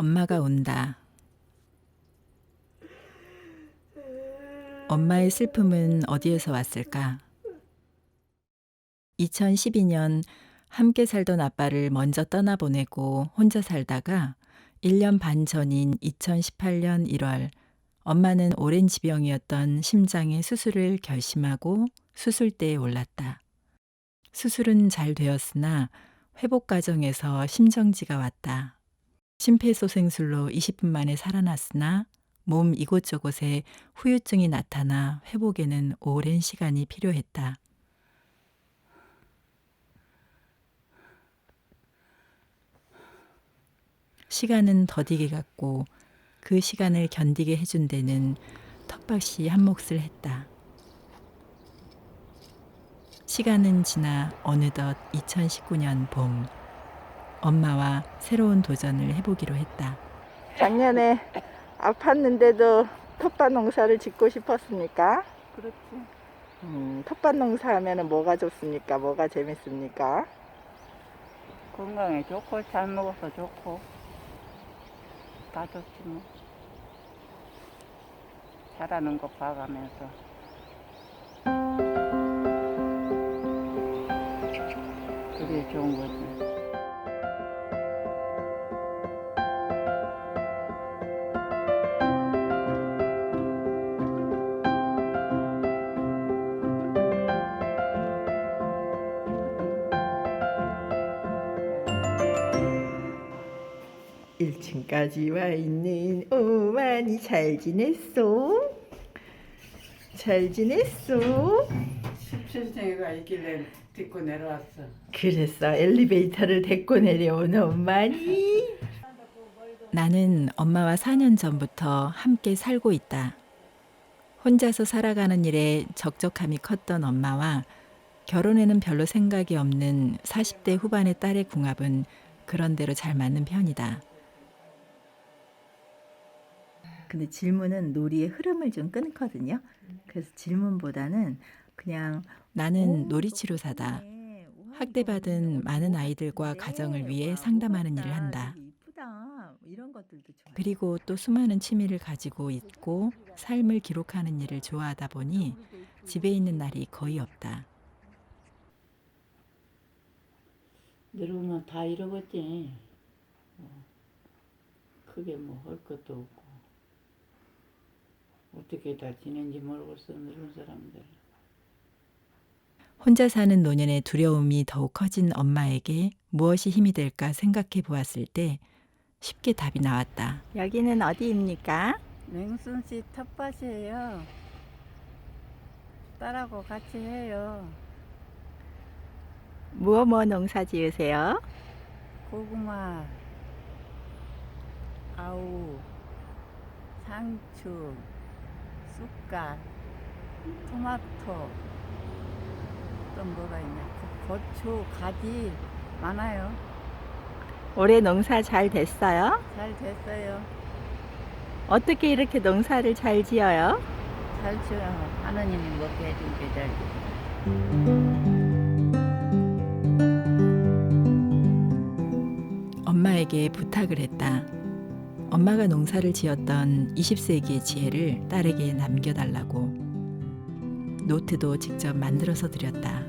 엄마가 온다. 엄마의 슬픔은 어디에서 왔을까? 2012년 함께 살던 아빠를 먼저 떠나보내고 혼자 살다가 1년 반 전인 2018년 1월 엄마는 오랜 지병이었던 심장의 수술을 결심하고 수술대에 올랐다. 수술은 잘 되었으나 회복 과정에서 심정지가 왔다. 심폐소생술로 20분 만에 살아났으나 몸 이곳저곳에 후유증이 나타나 회복에는 오랜 시간이 필요했다. 시간은 더디게 갔고 그 시간을 견디게 해준 데는 텃밭이 한 몫을 했다. 시간은 지나 어느덧 2019년 봄 엄마와 새로운 도전을 해보기로 했다. 작년에 아팠는데도 텃밭 농사를 짓고 싶었습니까? 그렇지. 음, 텃밭 농사하면 뭐가 좋습니까? 뭐가 재밌습니까? 건강에 좋고 잘 먹어서 좋고 다 좋지 뭐. 잘하는 거 봐가면서. 그게 좋은 거지. 일층까지 와 있는 오만이 잘 지냈소? 잘 지냈소? 17세가 있길래 듣고 내려왔어. 그래서 엘리베이터를 데리고 내려온 오만이 나는 엄마와 4년 전부터 함께 살고 있다. 혼자서 살아가는 일에 적적함이 컸던 엄마와 결혼에는 별로 생각이 없는 40대 후반의 딸의 궁합은 그런대로 잘 맞는 편이다. 근데 질문은 놀이의 흐름을 좀 끊거든요. 그래서 질문보다는 그냥 나는 놀이치료사다. 학대받은 많은 아이들과 가정을 위해 상담하는 일을 한다. 좋아. 그리고 또 수많은 취미를 가지고 있고 삶을 기록하는 일을 좋아하다 보니 집에 있는 날이 거의 없다. 늙으면 다 이러겠지. 뭐, 크게 뭐 할 것도 없고. 어떻게 다 지낸지 모르겠어, 늙은 사람들. 혼자 사는 노년의 두려움이 더욱 커진 엄마에게 무엇이 힘이 될까 생각해 보았을 때 쉽게 답이 나왔다. 여기는 어디입니까? 맹순씨 텃밭이에요. 딸하고 같이 해요. 무엇 뭐 농사 지으세요? 고구마, 아우, 상추, 쑥갓, 토마토, 또 뭐가 있냐? 고- 고추, 가지 많아요. 올해 농사 잘 됐어요? 잘 됐어요. 어떻게 이렇게 농사를 잘 지어요? 잘 지어요. 하느님이 먹게 해준 게 잘. 지어요. 엄마에게 부탁을 했다. 엄마가 농사를 지었던 20세기의 지혜를 딸에게 남겨달라고. 노트도 직접 만들어서 드렸다.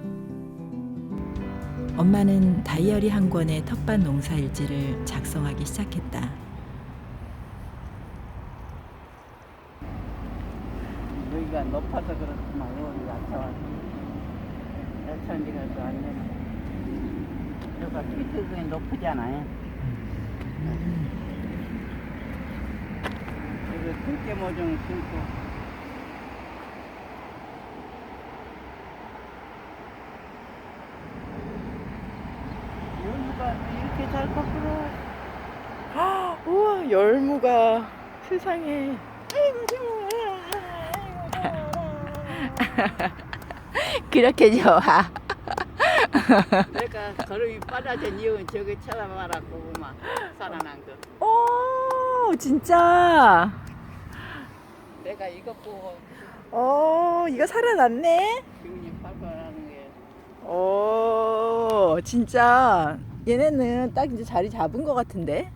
엄마는 다이어리 한 권의 텃밭 농사 일지를 작성하기 시작했다. 여기가 높아서 그렇구만. 여기 낮춰와서. 낮춰지가 또안 되나. 여기가 피트등이 높으잖아요. 여 기 들깨모 좀 심고. 열무가 이렇게 잘 컸구나. 우와 열무가 세상에 그렇게 좋아 내가 걸음이 빨라진 이유는 저기 쳐다봐라 고구마 살아난 거. 오 진짜 내가 이거 보고 어 이거 살아났네? 기운이 발발하는 게. 오 진짜. 얘네는 딱 이제 자리 잡은 것 같은데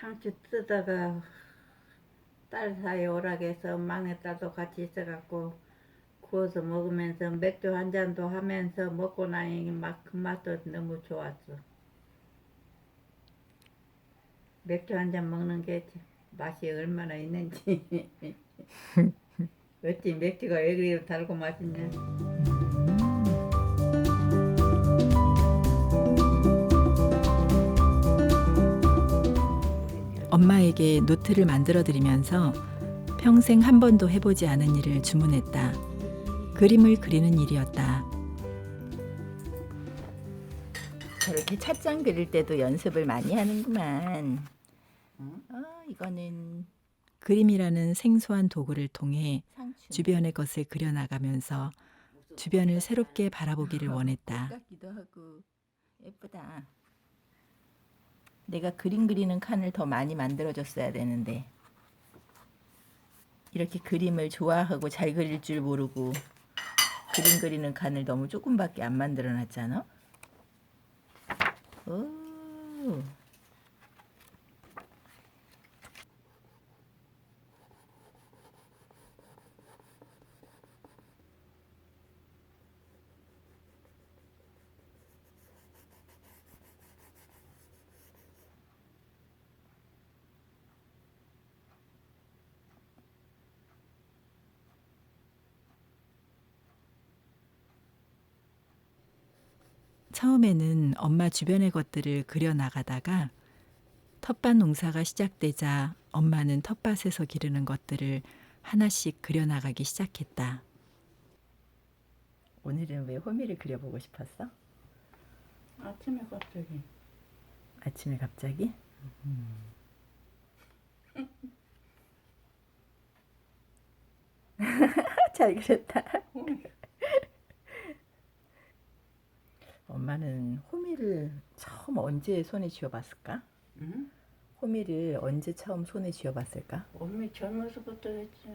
상추 뜨다가 딸 사이 오락해서 막내딸도 같이 있어갖고 구워서 먹으면서 맥주 한 잔도 하면서 먹고 나니 막 그 맛도 너무 좋았어. 맥주 한 잔 먹는 게 맛이 얼마나 있는지. 어찌 맥주가 왜 그리 달고 맛있냐. 엄마에게 노트를 만들어 드리면서 평생 한 번도 해보지 않은 일을 주문했다. 그림을 그리는 일이었다. 저렇게 찻장 그릴 때도 연습을 많이 하는구만. 어, 이거는 그림이라는 생소한 도구를 통해 주변의 것을 그려나가면서 주변을 새롭게 바라보기를 원했다. 하고 예쁘다. 내가 그림 그리는 칸을 더 많이 만들어줬어야 되는데 이렇게 그림을 좋아하고 잘 그릴 줄 모르고 그림 그리는 칸을 너무 조금밖에 안 만들어 놨잖아. 오. 처음에는 엄마 주변의 것들을 그려 나가다가 텃밭 농사가 시작되자 엄마는 텃밭에서 기르는 것들을 하나씩 그려 나가기 시작했다. 오늘은 왜 호미를 그려보고 싶었어? 아침에 갑자기 아침에 갑자기? 잘 그렸다. 엄마는 호미를 처음 언제 손에 쥐어봤을까? 응? 호미를 언제 처음 손에 쥐어봤을까? 엄미 젊어서부터 했지.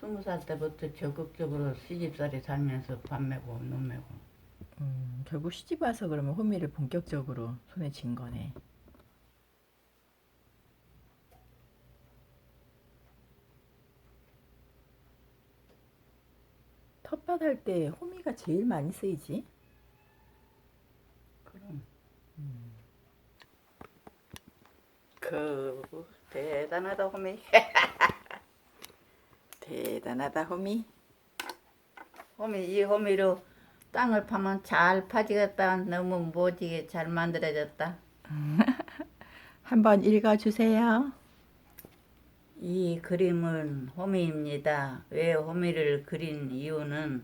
스무 살 때부터 적극적으로 시집살이 살면서 밥 메고 눈 메고. 음, 결국 시집 와서 그러면 호미를 본격적으로 손에 쥔 거네. 텃밭 할 때 호미가 제일 많이 쓰이지? 그럼. 그 대단하다 호미. 대단하다 호미. 호미 이 호미로 땅을 파면 잘 파지겠다. 너무 모지게 잘 만들어졌다. 한번 읽어주세요. 이 그림은 호미입니다. 왜 호미를 그린 이유는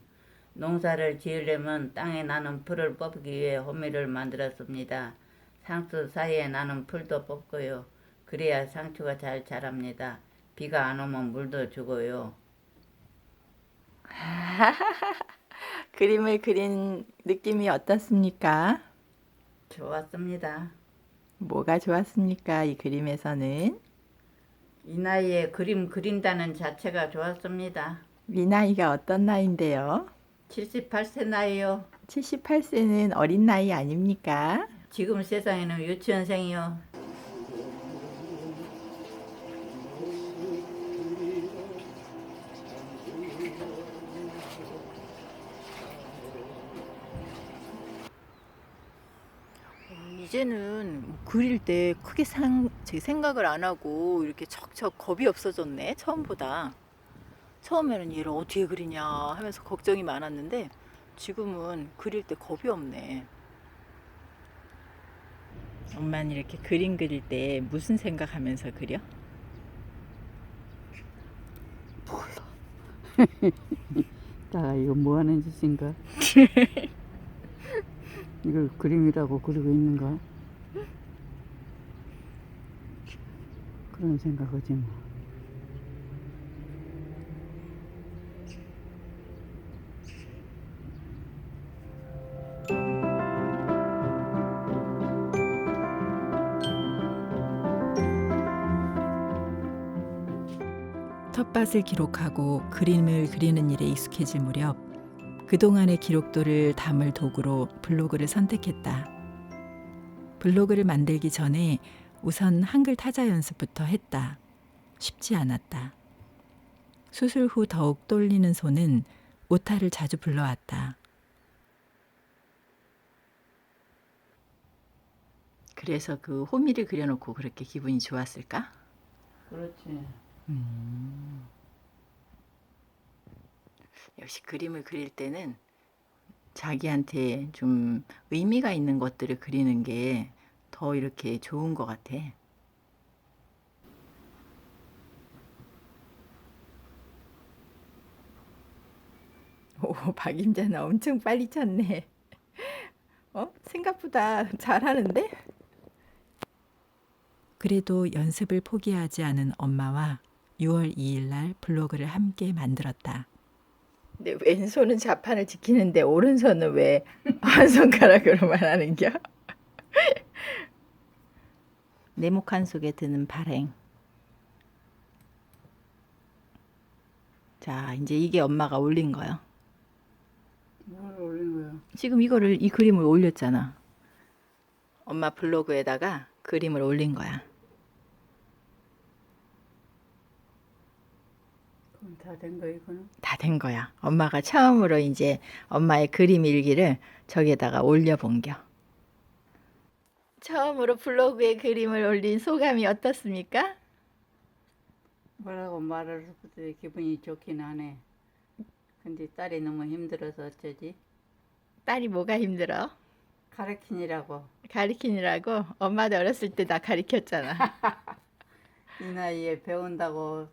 농사를 지으려면 땅에 나는 풀을 뽑기 위해 호미를 만들었습니다. 상추 사이에 나는 풀도 뽑고요. 그래야 상추가 잘 자랍니다. 비가 안 오면 물도 주고요. 그림을 그린 느낌이 어떻습니까? 좋았습니다. 뭐가 좋았습니까? 이 그림에서는 이 나이에 그림 그린다는 자체가 좋았습니다. 미 나이가 어떤 나이인데요? 78세 나이요. 78세는 어린 나이 아닙니까? 지금 세상에는 유치원생이요. 이제는 그릴 때 크게 상, 제 생각을 안 하고 이렇게 척척 겁이 없어졌네 처음보다 처음에는 얘를 어떻게 그리냐 하면서 걱정이 많았는데 지금은 그릴 때 겁이 없네 엄마는 이렇게 그림 그릴 때 무슨 생각하면서 그려? 나 이거 뭐 하는 짓인가? 이걸 그림이라고 그리고 있는가? 그런 생각하지 뭐. 텃밭을 기록하고 그림을 그리는 일에 익숙해질 무렵 그동안의 기록들을 담을 도구로 블로그를 선택했다. 블로그를 만들기 전에 우선 한글 타자 연습부터 했다. 쉽지 않았다. 수술 후 더욱 떨리는 손은 오타를 자주 불러왔다. 그래서 그 호미를 그려놓고 그렇게 기분이 좋았을까? 그렇지. 역시 그림을 그릴 때는 자기한테 좀 의미가 있는 것들을 그리는 게 더 이렇게 좋은 것 같아. 오, 박임자는 엄청 빨리 쳤네. 어? 생각보다 잘하는데? 그래도 연습을 포기하지 않은 엄마와 6월 2일 날 블로그를 함께 만들었다. 근데 왼손은 자판을 지키는데 오른손은 왜 한 손가락으로만 하는겨? 네모칸 속에 드는 발행. 자, 이제 이게 엄마가 올린 거요. 뭘 올린 거야? 지금 이거를 이 그림을 올렸잖아. 엄마 블로그에다가 그림을 올린 거야. 그럼 다 된 거야 이거는? 다 된 거야. 엄마가 처음으로 이제 엄마의 그림 일기를 저기에다가 올려본겨. 처음으로 블로그에 그림을 올린 소감이 어떻습니까? 뭐라고 말을 해도 기분이 좋긴 하네. 근데 딸이 너무 힘들어서 어쩌지? 딸이 뭐가 힘들어? 가르치느라고 가리키느라고? 엄마도 어렸을 때 나 가리켰잖아. 이 나이에 배운다고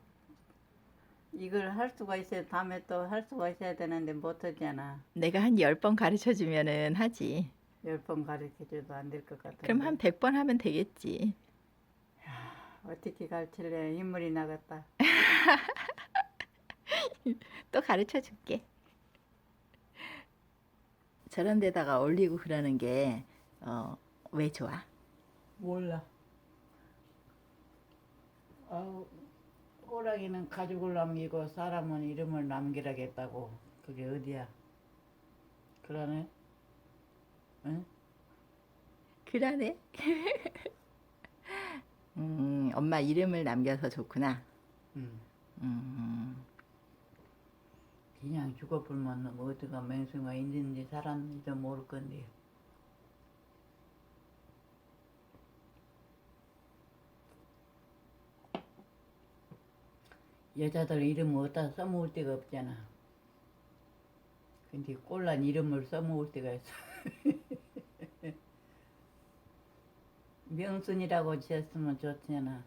이걸 할 수가 있어야 다음에 또 할 수가 있어야 되는데 못 하잖아. 내가 한열번 가르쳐 주면은 하지. 열 번 가르쳐줘도 안 될 것 같은데. 그럼 한백번 하면 되겠지. 어떻게 가르칠래? 인물이 나갔다. 또 가르쳐 줄게. 저런 데다가 올리고 그러는 게, 어, 왜 좋아? 몰라. 아우, 호랑이는 가죽을 남기고 사람은 이름을 남기라겠다고. 그게 어디야? 그러네. 응? 그러네. 음, 엄마 이름을 남겨서 좋구나. 응. 음, 그냥 죽어불면 뭐 어디가 맹수가 있는지 살았는지도 모를 건데. 여자들 이름 어디다 써먹을 데가 없잖아. 근데 꼴란 이름을 써먹을 때가 있어. 명순이라고 지었으면 좋잖아.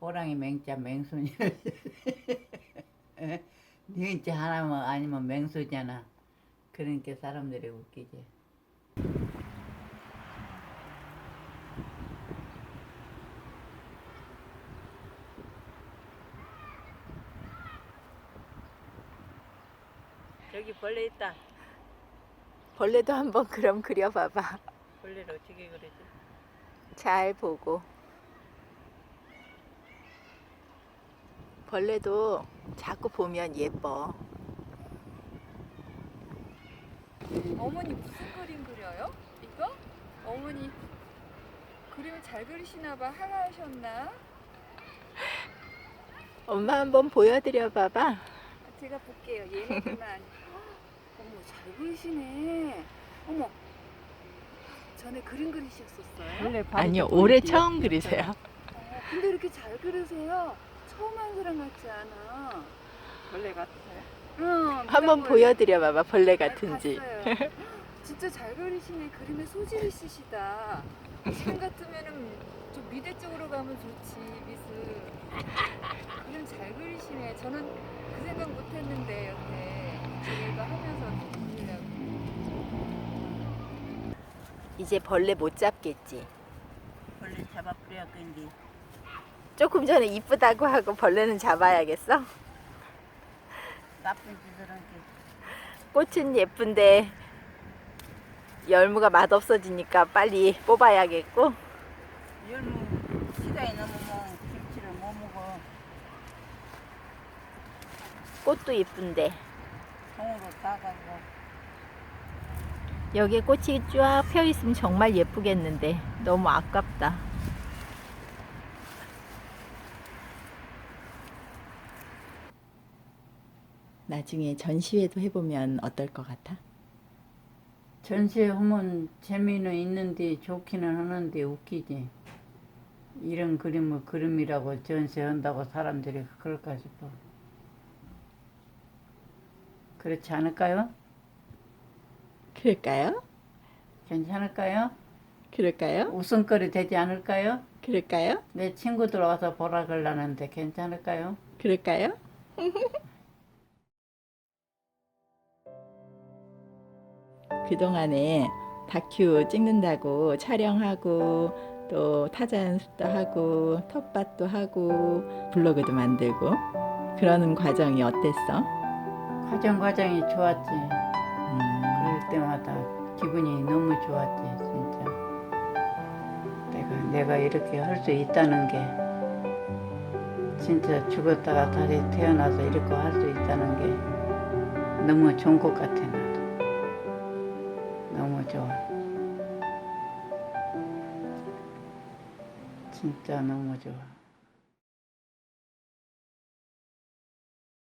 호랑이 맹자 맹순이. 니은자 하나면 아니면 맹수잖아. 그러니까 사람들이 웃기지. 벌레 있다. 벌레도 한번 그럼 그려봐봐. 벌레를 어떻게 그러지? 잘 보고. 벌레도 자꾸 보면 예뻐. 어머니 무슨 그림 그려요? 이거? 어머니 그림을 잘 그리시나 봐. 하나하셨나? 엄마 한번 보여드려 봐봐. 제가 볼게요. 얘네들만. 잘 그리시네. 어머 전에 그림 그리셨었어요? 아니요, 올해. 처음 그리세요. 어, 근데 이렇게 잘 그리세요. 처음 한 사람 같지 않아. 벌레 같아요. 응. 한번 보여드려 봐봐, 벌레 잘 같은지. 봤어요. 진짜 잘 그리시네. 그림에 소질 있으시다. 지금 같으면은 좀 미대 쪽으로 가면 좋지 미술. 그림 잘 그리시네. 저는 그 생각 못 했는데 여태 하면서. 이제 벌레 못 잡겠지. 벌레 잡아버려야 건데. 조금 전에 이쁘다고 하고 벌레는 잡아야겠어? 나쁜 짓을 한 게. 꽃은 예쁜데 열무가 맛없어지니까 빨리 뽑아야겠고 열무 시간이 넘으면 김치를 못 먹어. 꽃도 예쁜데 통으로 따가지고 여기에 꽃이 쫙 펴 있으면 정말 예쁘겠는데 너무 아깝다. 나중에 전시회도 해보면 어떨 것 같아? 전시회 하면 재미는 있는데 좋기는 하는데 웃기지. 이런 그림을 그림이라고 전시한다고 사람들이 그럴까 싶어. 그렇지 않을까요? 그럴까요? 괜찮을까요? 그럴까요? 웃음거리 되지 않을까요? 그럴까요? 내 친구들 와서 보라 그러려는데 괜찮을까요? 그럴까요? 그동안에 다큐 찍는다고 촬영하고 또 타자 연습도 하고 텃밭도 하고 블로그도 만들고 그러는 과정이 어땠어? 과정 과정이 좋았지. 음, 그럴 때마다 기분이 너무 좋았지 진짜. 내가 내가 이렇게 할 수 있다는 게 진짜 죽었다가 다시 태어나서 이렇게 할 수 있다는 게 너무 좋은 것 같아 나도. 너무 좋아. 진짜 너무 좋아.